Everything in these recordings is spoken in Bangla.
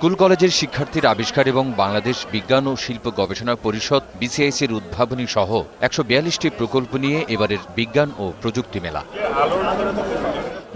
স্কুল কলেজের শিক্ষার্থীর আবিষ্কার এবং বাংলাদেশ বিজ্ঞান ও শিল্প গবেষণা পরিষদ বিসিআইসির উদ্ভাবনী সহ একশো বিয়াল্লিশটি প্রকল্প নিয়ে এবারের বিজ্ঞান ও প্রযুক্তি মেলা।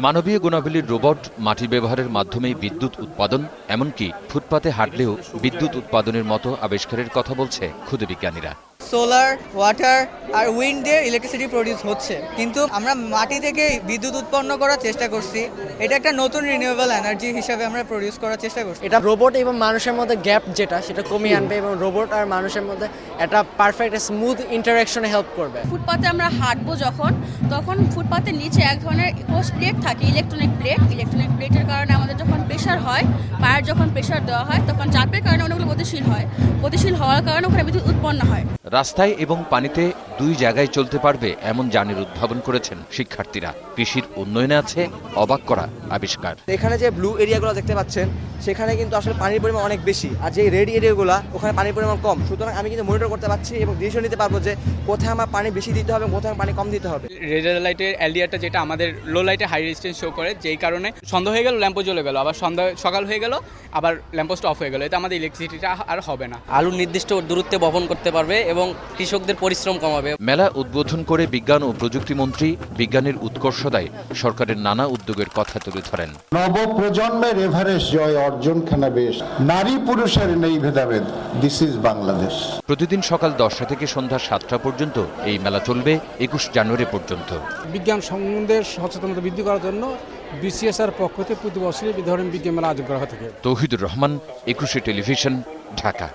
মানবীয় গুণাবলীর রোবট, মাটি ব্যবহারের মাধ্যমে বিদ্যুৎ উৎপাদন, এমনকি ফুটপাতে হাঁটলেও বিদ্যুৎ উৎপাদনের মতো আবিষ্কারের কথা বলছে ক্ষুদে বিজ্ঞানীরা। সোলার ওয়াটার আর উইন্ড দিয়ে ইলেকট্রিসিটি প্রডিউস হচ্ছে। কিন্তু আমরা মাটি থেকে বিদ্যুৎ উৎপন্ন করার চেষ্টা করছি। এটা একটা নতুন রিনিউয়েবল এনার্জি হিসাবে আমরা প্রডিউস করার চেষ্টা করছি। এটা রোবট এবং মানুষের মধ্যে গ্যাপ যেটা সেটা কমিয়ে আনবে এবং রোবট আর মানুষের মধ্যে একটা পারফেক্ট স্মুথ ইন্টারাকশনে হেল্প করবে। ফুটপাতে আমরা হাঁটবো যখন তখন ফুটপাতের নিচে এক ধরনের কোষ প্লেট থাকে ইলেকট্রনিক প্লেট ইলেকট্রনিক প্লেটের কারণে আমাদের প্রেশার হয় পায়ের যখন প্রেশার দেওয়া হয় তখন চাপের কারণে অনেকগুলো গতিশীল হয়। গতিশীল হওয়ার কারণে ওখানে বিদ্যুৎ উৎপন্ন হয়। রাস্তায় এবং পানিতে দুই জায়গায় চলতে পারবে এমন যানের উদ্ভাবন করেছেন শিক্ষার্থীরা। কৃষির উন্নয়নে আছে অবাক করা আবিষ্কার। এখানে যে ব্লু এরিয়াগুলো দেখতে পাচ্ছেন সেখানে কিন্তু আসলে পানির পরিমাণ অনেক বেশি আর যে রেড এরিয়াগুলো ওখানে পানির পরিমাণ কম। সুতরাং আমি কিন্তু মনিটর করতে পারছি এবং ডিসিশন নিতে পারব যে কোথায় আমার পানি বেশি দিতে হবে কোথায় পানি কম দিতে হবে। রেড লাইটের এলডিআরটা যেটা আমাদের লো লাইটে হাই রেজিস্ট্যান্স শো করে যেই কারণে সন্ধ্যা হয়ে গেল ল্যাম্পো জ্বলে গেল আবার সন্ধ্যা সকাল হয়ে গেল আবার ল্যাম্পোস্ট অফ হয়ে গেল। এতে আমাদের ইলেকট্রিসিটিটা আর হবে না। আলু নির্দিষ্ট দূরত্বে বপন করতে পারবে এবং কৃষকদের পরিশ্রম কমাবে। মেলা উদ্বোধন করে বিজ্ঞান ও প্রযুক্তি মন্ত্রী বিজ্ঞানের উৎকর্ষতায় সরকারের নানা উদ্যোগের কথা তুলে ধরেন। নব প্রজন্মের এভারেস্ট জয় অর্জনখানা বেশ। নারী পুরুষের নেই ভেদাভেদ। দিস ইজ বাংলাদেশ প্রতিদিন সকাল দশটা থেকে সন্ধ্যা সাতটা পর্যন্ত এই মেলা চলবে একুশ জানুয়ারি পর্যন্ত। বিজ্ঞান সম্বন্ধে সচেতনতা বৃদ্ধি করার জন্য বিসিএসআর পক্ষ থেকে প্রতি বছরই এই ধরনের বিজ্ঞান মেলা আয়োজন করা থাকে। তৌহিদুর রহমান, একুশে টেলিভিশন, ঢাকা।